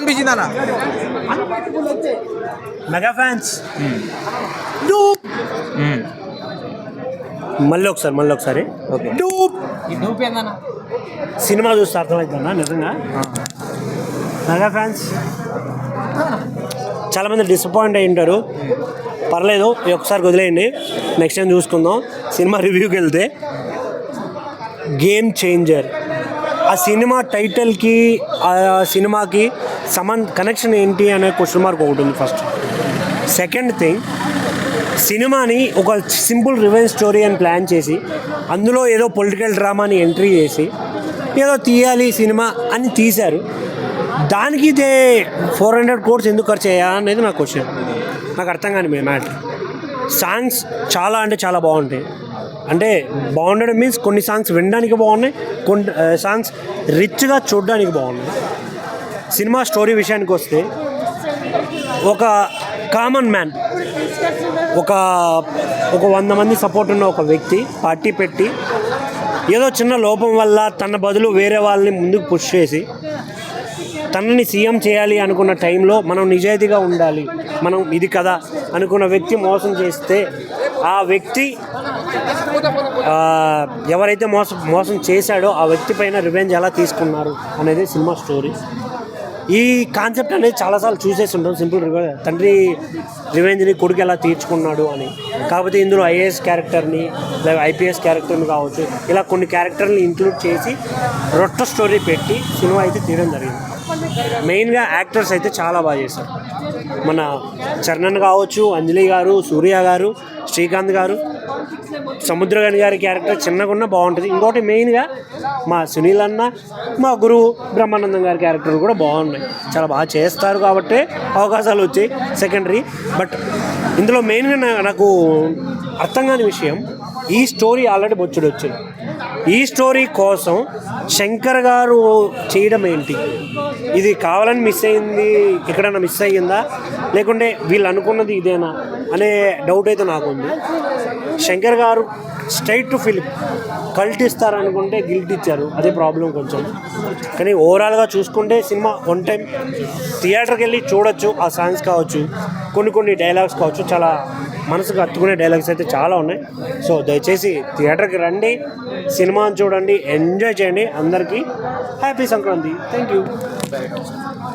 అనిపించింది అన్న mega fans. మళ్ళీ ఒకసారి మళ్ళీ ఒకసారి. ఓకే. సినిమా చూస్తే అర్థమవుతుందా నిజంగా? Mega fans. చాలామంది డిసప్పాయింట్ అయి ఉంటారు. పర్లేదు ఈ ఒకసారి వదిలేయండి. నెక్స్ట్ టైం చూసుకుందాం. సినిమా రివ్యూకి వెళ్తే. గేమ్ చేంజర్ ఆ సినిమా టైటిల్కి ఆ సినిమాకి సమాన్ కనెక్షన్ ఏంటి అనే క్వశ్చన్ మార్క్ ఒకటి ఉంది ఫస్ట్ సెకండ్ థింగ్ సినిమాని ఒక సింపుల్ రివెంజ్ స్టోరీ అని ప్లాన్ చేసి అందులో ఏదో పొలిటికల్ డ్రామాని ఎంట్రీ చేసి ఏదో తీయాలి సినిమా అని తీశారు. దానికి ఇదే ఫోర్ హండ్రెడ్ కోర్స్ ఎందుకు ఖర్చు అయ్యా అనేది నా క్వశ్చన్ నాకు అర్థం కాని మీ మ్యాటర్. సాంగ్స్ చాలా అంటే చాలా బాగుంటాయి. అంటే బాగుండడం మీన్స్ కొన్ని సాంగ్స్ వినడానికి బాగున్నాయి కొన్ని సాంగ్స్ రిచ్గా చూడడానికి బాగున్నాయి. సినిమా స్టోరీ విషయానికి వస్తే ఒక కామన్ మ్యాన్ ఒక ఒక వంద మంది సపోర్ట్ ఉన్న ఒక వ్యక్తి పార్టీ పెట్టి ఏదో చిన్న లోపం వల్ల తన బదులు వేరే వాళ్ళని ముందుకు పుష్ చేసి తనని సీఎం చేయాలి అనుకున్న టైంలో మనం నిజాయితీగా ఉండాలి మనం ఇది కదా అనుకున్న వ్యక్తి మోసం చేస్తే ఆ వ్యక్తి ఎవరైతే మోసం మోసం చేశాడో ఆ వ్యక్తి పైన రివెంజ్ ఎలా తీసుకున్నారు అనేది సినిమా స్టోరీ. ఈ కాన్సెప్ట్ అనేది చాలాసార్లు చూసేసి ఉంటాం. సింపుల్ తండ్రి రివెంజ్ని కొడుకు ఎలా తీర్చుకున్నాడు అని. కాకపోతే ఇందులో ఐఏఎస్ క్యారెక్టర్ని లేదా ఐపీఎస్ క్యారెక్టర్ని కావచ్చు ఇలా కొన్ని క్యారెక్టర్ని ఇంక్లూడ్ చేసి రొట్ట స్టోరీ పెట్టి సినిమా అయితే తీయడం జరిగింది. మెయిన్గా యాక్టర్స్ అయితే చాలా బాగా చేశారు. మన చరణ్ కావచ్చు అంజలి గారు సూర్య గారు శ్రీకాంత్ గారు సముద్రగని గారి క్యారెక్టర్ చిన్నగా ఉన్నా బాగుంటుంది. ఇంకోటి మెయిన్గా మా సునీల్ అన్న మా గురువు బ్రహ్మానందం గారి క్యారెక్టర్ కూడా బాగున్నాయి. చాలా బాగా చేస్తారు కాబట్టి అవకాశాలు వచ్చాయి సెకండరీ. బట్ ఇందులో మెయిన్గా నా- నాకు అర్థం కాని విషయం ఈ స్టోరీ ఆల్రెడీ బొచ్చుడు వచ్చింది. ఈ స్టోరీ కోసం శంకర్ గారు చేయడం ఏంటి? ఇది కావాలని మిస్ అయింది ఎక్కడైనా మిస్ అయ్యిందా? లేకుంటే వీళ్ళు అనుకున్నది ఇదేనా? అనే డౌట్ అయితే నాకు ఉంది. శంకర్ గారు స్ట్రైట్ టు ఫిలిం కల్ట్ ఇస్తారనుకుంటే గిల్ట్ ఇచ్చారు. అదే ప్రాబ్లం కొంచెం. కానీ ఓవరాల్గా చూసుకుంటే సినిమా వన్ టైం థియేటర్కి వెళ్ళి చూడొచ్చు. ఆ సాంగ్స్ కావచ్చు కొన్ని కొన్ని డైలాగ్స్ కావచ్చు చాలా మనసుకు హత్తుకునే డైలాగ్స్ అయితే చాలా ఉన్నాయి. సో దయచేసి థియేటర్కి రండి సినిమాను చూడండి ఎంజాయ్ చేయండి. అందరికీ హ్యాపీ సంక్రాంతి. Thank you